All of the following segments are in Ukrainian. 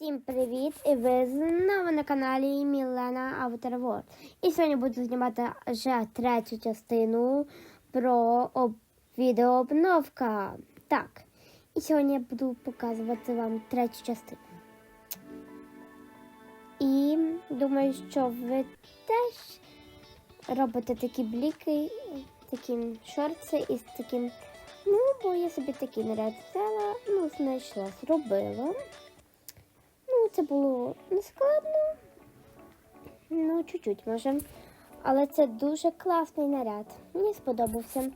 Всім привіт! І ви знову на каналі Мілена Авторвор. І сьогодні буду знімати вже третю частину про об... відеообновка. Так. І сьогодні я буду показувати вам третю частину. І думаю, що ви теж робите такі бліки, такі шорти із таким. Ну, бо я собі такий наряд взяла, ну, знайшла, зробила. Це було не складно. Ну, чуть-чуть може. Але це дуже класний наряд. Мені сподобався.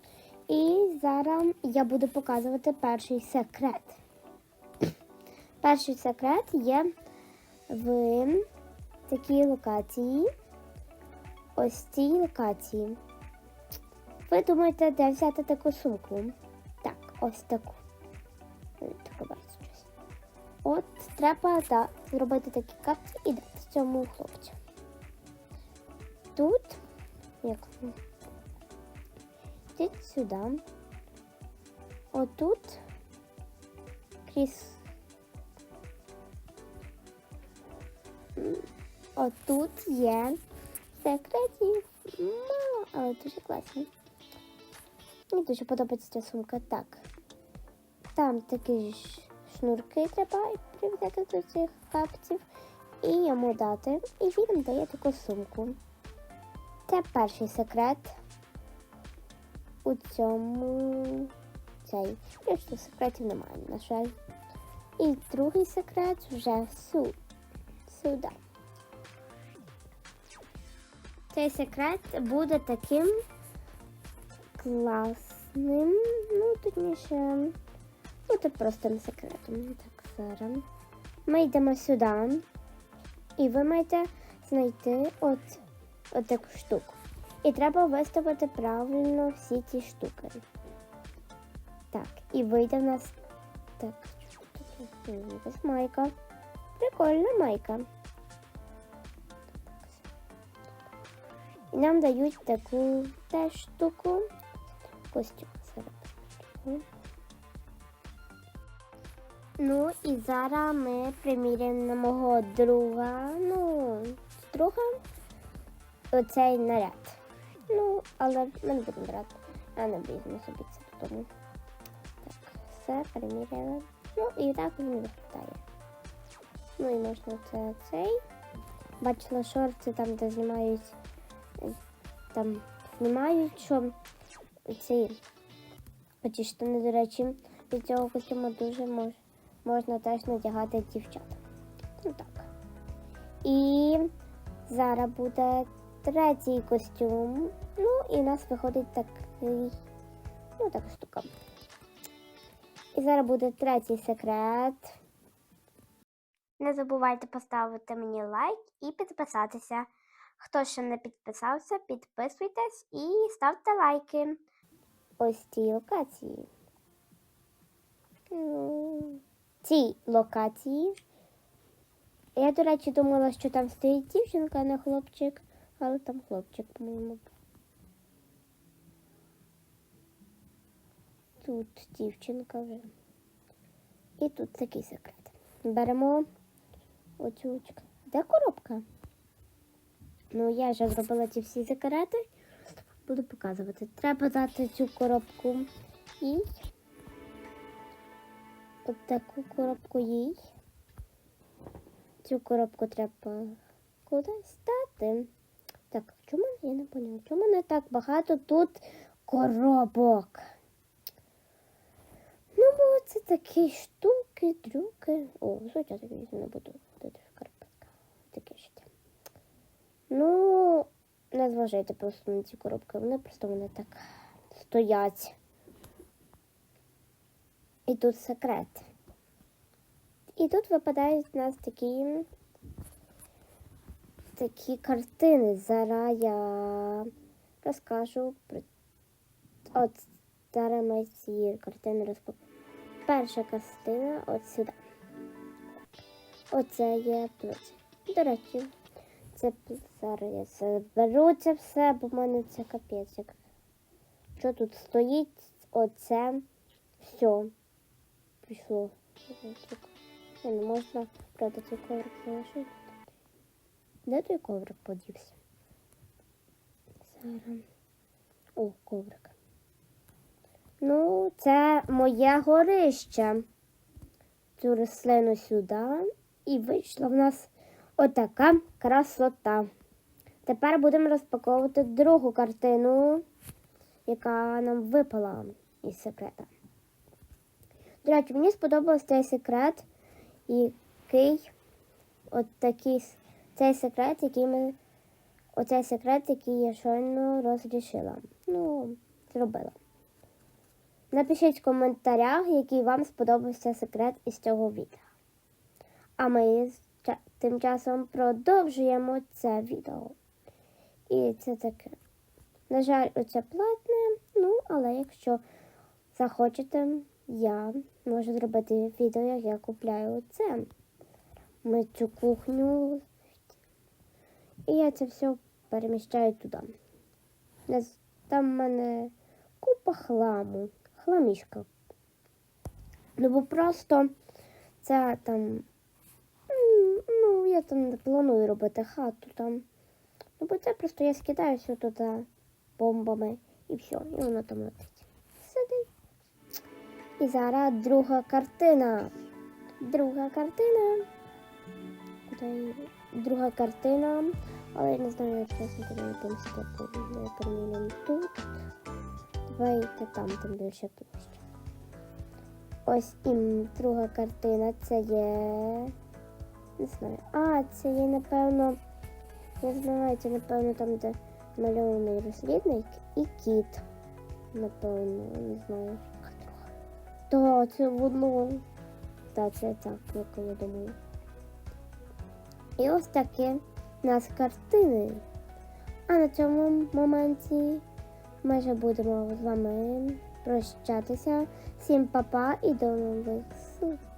І зараз я буду показувати перший секрет. Перший секрет є в такій локації. Ось цій локації. Ви думаєте, де взяти таку сумку? Так, ось. Таку треба да, зробити такі капці і дати цьому хлопцю. Тут, як йдіть сюди. Отут крізь. Отут є секретів. Мало, але дуже класні. Мені дуже подобається ця сумка. Так. Там такі ж шнурки треба прив'язати до цих капців і йому дати. І він дає таку сумку. Це перший секрет у цьому цей. Більше секретів немає, на жаль. І другий секрет вже сюди. Цей секрет буде таким класним. Ну, точніше, буде простим секретом. Так, зараз. Ми йдемо сюди. І ви маєте знайти от, от таку штуку. І треба виставити правильно всі ці штуки. Так, і вийде в нас так. Ось майка. Прикольна майка. І нам дають таку теж штуку. Костюм. Зараз. Ну і зараз ми приміряємо мого друга. Ну, друга оцей наряд. Ну, але ми не будемо брати. А не візьмемо собі це додому. Так, все приміряли. Ну і так він виглядає. Ну і можна це цей. Бачила шорти там, де знімають. Там знімають, що ці оці штани, до речі, від цього костюму дуже мож, можна теж надягати дівчат. Ну так. І зараз буде третій костюм. Ну, і у нас виходить такий, ну, така штука. І зараз буде третій секрет. Не забувайте поставити мені лайк і підписатися. Хто ще не підписався, підписуйтесь і ставте лайки. Ось цій локації. Цій локації. Я, до речі, думала, що там стоїть дівчинка, а не хлопчик, але там хлопчик, по-моєму. Тут дівчинка вже. І тут такий секрет. Беремо оцю. Де коробка? Ну, я вже зробила ці всі секрети. Буду показувати. Треба дати цю коробку їй. От таку коробку їй. Цю коробку треба кудись дати. Так, чому я не поняла? Чому не так багато тут коробок? Ну, бо це такі штуки, дрюки. О, звичайно, такі не буду ходити в карпетках. Таке ще. Ну, не зважайте просто на ці коробки. Вони просто вони так стоять. І тут секрет. І тут випадають у нас такі, такі картини. Зараз я розкажу про от зараз ми ці картини розпакуємо. Перша картина от сюди. Оце є плиці. До речі, це зараз я заберу це все, бо в мене це капець. Що тут стоїть? Оце все. Пішло. Не можна правда цей коврик залишити. Де той коврик подівся? Зараз. О, коврик. Ну, це моє горище. Цю рослину сюди. І вийшла в нас отака красота. Тепер будемо розпаковувати другу картину, яка нам випала із секрета. До речі, мені сподобався цей секрет, який от такий цей секрет, який ми. Оцей секрет, який я щойно розрішила. Ну, зробила. Напишіть в коментарях, який вам сподобався секрет із цього відео. А ми тим часом продовжуємо це відео. І це таке. На жаль, оце платне, ну, але якщо захочете, я можу зробити відео, як я купляю це. Ми цю кухню. І я це все переміщаю туди. Там в мене купа хламу, хламішка. Ну, бо просто це там. Ну, я там не планую робити хату там. Ну, бо це просто я скидаю все туди бомбами і все, і воно там летить. І зараз друга картина. Друга картина. Друга картина. Але я не знаю, як чесно не помістити. Ми перемінимо тут. Давайте там, там більше площа. Ось і друга картина. Це є. Не знаю. А, це є, напевно. Я знаю, це, напевно, там, де мальований розслідник і кіт. Напевно, не знаю. Та, це воно. Та, це так, я думаю. І ось такі у нас картини. А на цьому моменті ми вже будемо з вами прощатися. Всім па-па і до нових зустрічей.